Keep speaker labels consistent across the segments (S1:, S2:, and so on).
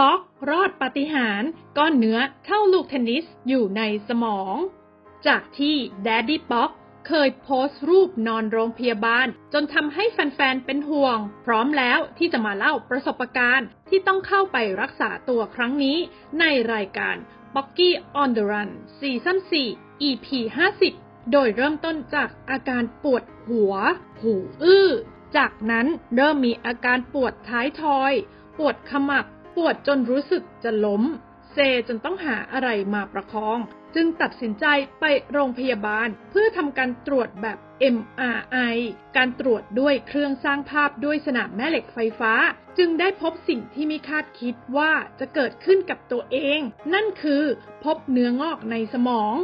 S1: ป๊อกรอดปาฏิหาริย์ก้อนเนื้อเข้าลูกเทนนิสอยู่ในสมอง จากที่แดดดี้ป๊อกเคยโพสต์รูปนอนโรงพยาบาล จนทำให้แฟนๆ เป็นห่วง พร้อมแล้วที่จะมาเล่าประสบการณ์ที่ต้องเข้าไปรักษาตัวครั้งนี้ ในรายการ b o c k y on the Run ซีซั่น4 EP 50 โดยเริ่มต้นจากอาการปวดหัว หูอื้อ จากนั้นเริ่มมีอาการปวดท้ายทอย ปวดขมับ ปวดจนรู้สึกจะล้ม เซจนต้องหาอะไรมาประคอง จึงตัดสินใจไปโรงพยาบาลเพื่อทำการตรวจแบบ MRI การตรวจด้วยเครื่องสร้างภาพด้วยสนามแม่เหล็กไฟฟ้า จึงได้พบสิ่งที่ไม่คาดคิดว่าจะเกิดขึ้นกับตัวเอง นั่นคือพบเนื้องอกในสมอง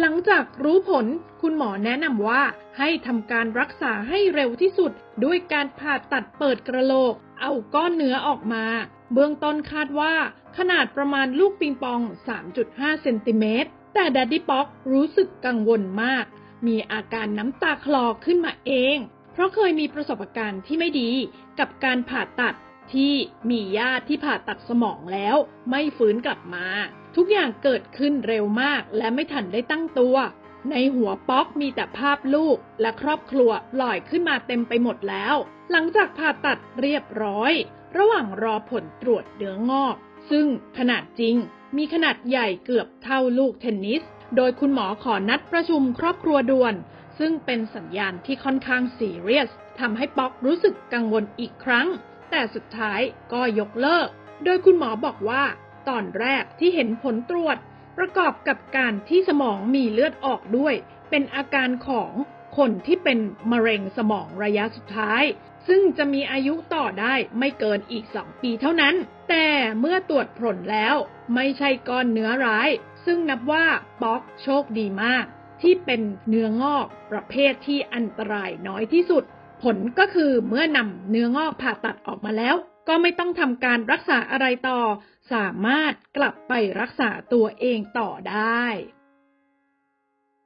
S1: หลังจากรู้ผลคุณหมอแนะนำว่าให้ทำการรักษาให้เร็วที่สุด ด้วยการผ่าตัดเปิดกระโหลก เอาก้อนเนื้อออกมา เบื้องต้นคาดว่า ขนาดประมาณลูกปิงปอง 3.5 เซนติเมตร แต่ดัดดี้ป๊อกรู้สึกกังวลมาก มีอาการน้ำตาคลอขึ้นมาเอง เพราะเคยมีประสบการณ์ที่ไม่ดีกับการผ่าตัด ที่มีญาติที่ผ่าตัดสมองแล้ว ไม่ฟื้นกลับมา ทุกอย่างเกิดขึ้นเร็วมากและไม่ทันได้ตั้งตัว ในหัวป๊อกมีแต่ภาพลูกและครอบครัวลอยขึ้นมาเต็มไปหมดแล้ว หลังจากผ่าตัดเรียบร้อย ระหว่างรอผลตรวจเนื้องอก ซึ่งขนาดจริงมีขนาดใหญ่เกือบเท่าลูกเทนนิส โดยคุณหมอขอนัดประชุมครอบครัวด่วน ซึ่งเป็นสัญญาณที่ค่อนข้างซีเรียสทำให้ป๊อกรู้สึกกังวลอีกครั้ง แต่สุดท้ายก็ยกเลิก โดยคุณหมอบอกว่า ตอนแรกที่เห็นผลตรวจ ประกอบกับการที่สมองมีเลือดออกด้วย เป็นอาการของคนที่เป็นมะเร็งสมองระยะสุดท้าย ซึ่งจะมีอายุต่อได้ไม่เกินอีก 2 ปีเท่านั้น แต่เมื่อตรวจผลแล้วไม่ใช่ก้อนเนื้อร้าย ซึ่งนับว่าป๊อกโชคดีมาก ที่เป็นเนื้องอกประเภทที่อันตรายน้อยที่สุด ผลก็คือเมื่อนำเนื้องอกผ่าตัดออกมาแล้ว ก็ไม่ต้องทำการรักษาอะไรต่อ สามารถกลับไปรักษาตัวเองต่อได้